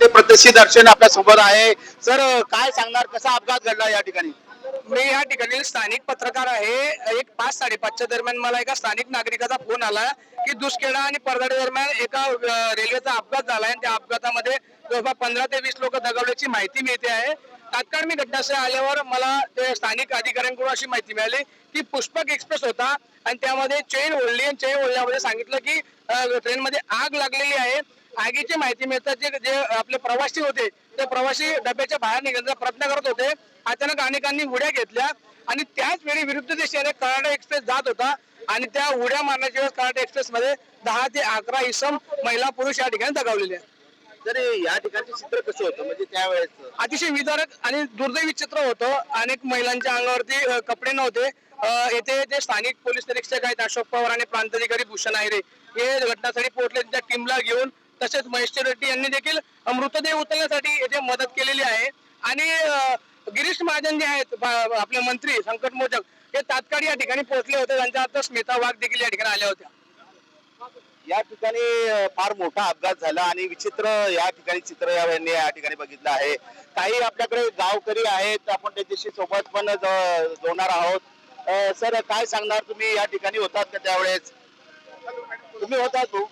ते प्रत्यक्षी दर्शन आपल्यासोबत आहे. सर काय सांगणार? कसा अपघात घडला या ठिकाणी? मी या ठिकाणी स्थानिक पत्रकार आहे. एक पाच साडेपाचच्या दरम्यान मला एका स्थानिक नागरिकाचा फोन आला की दुसखेडा आणि परदाडे दरम्यान एका रेल्वेचा अपघात झाला आणि त्या अपघातामध्ये जवळपास पंधरा ते वीस लोक दगावल्याची माहिती मिळते आहे. तात्काळ मी घटनास्थळी आल्यावर मला ते स्थानिक अधिकाऱ्यांकडून अशी माहिती मिळाली की पुष्पक एक्सप्रेस होता आणि त्यामध्ये चेन ओढली आणि चेन ओढल्यामध्ये सांगितलं की ट्रेनमध्ये आग लागलेली आहे. आगीची माहिती मिळतात जे जे आपले प्रवासी होते ते प्रवासी डब्याच्या बाहेर निघण्याचा प्रयत्न करत होते. अचानक अनेकांनी उड्या घेतल्या आणि त्याच वेळी विरुद्ध दिशेने कराडा एक्सप्रेस जात होता आणि त्या उड्या मारण्याच्या वेळेस कराडा एक्सप्रेस मध्ये दहा ते अकरा इसम महिला पुरुष या ठिकाणी दगावलेले तर या ठिकाणचे चित्र कसं होतं? म्हणजे त्यावेळेस अतिशय विदारक आणि दुर्दैवी चित्र होतं. अनेक महिलांच्या अंगावरती कपडे नव्हते. येथे जे स्थानिक पोलीस निरीक्षक आहेत अशोक पवार आणि प्रांताधिकारी भूषण आहिरे हे घटनास्थळी पोहोचले त्या टीमला घेऊन तसेच महेश रेड्डी यांनी देखील मृतदेह उचलण्यासाठी येथे मदत केलेली आहे. आणि गिरीश महाजन जे आहेत आपले मंत्री संकट मोचक हे तात्काळ या ठिकाणी पोहोचले होते. त्यांच्या हातात स्मिता वाघ देखील या ठिकाणी आल्या होत्या. या ठिकाणी फार मोठा अपघात झाला आणि विचित्र या ठिकाणी चित्र यांनी या ठिकाणी बघितलं आहे. काही आपल्याकडे गावकरी आहेत. आपण त्यांच्याशी सोबत पण जोडणार आहोत. सर काय सांगणार तुम्ही? या ठिकाणी होतात का त्यावेळेस? तुम्ही होता तू.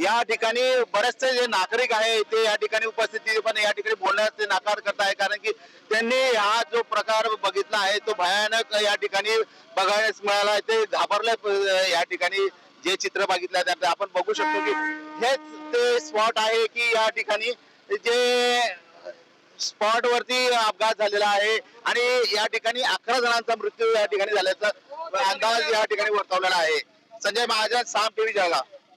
या ठिकाणी बरेचसे जे नागरिक आहे ते या ठिकाणी उपस्थिती पण या ठिकाणी बोलण्यास ते नाकार करत आहे कारण की त्यांनी हा जो प्रकार बघितला आहे तो भयानक या ठिकाणी बघायला मिळाला आहे. ते घाबरले या ठिकाणी जे चित्र बघितलं त्यात आपण बघू शकतो की हेच ते स्पॉट आहे की या ठिकाणी जे स्पॉट वरती अपघात झालेला आहे आणि या ठिकाणी अकरा जणांचा मृत्यू या ठिकाणी झाल्याचा अंदाज या ठिकाणी वर्तवलेला आहे. संजय महाजन साम टीव्ही जळगाव.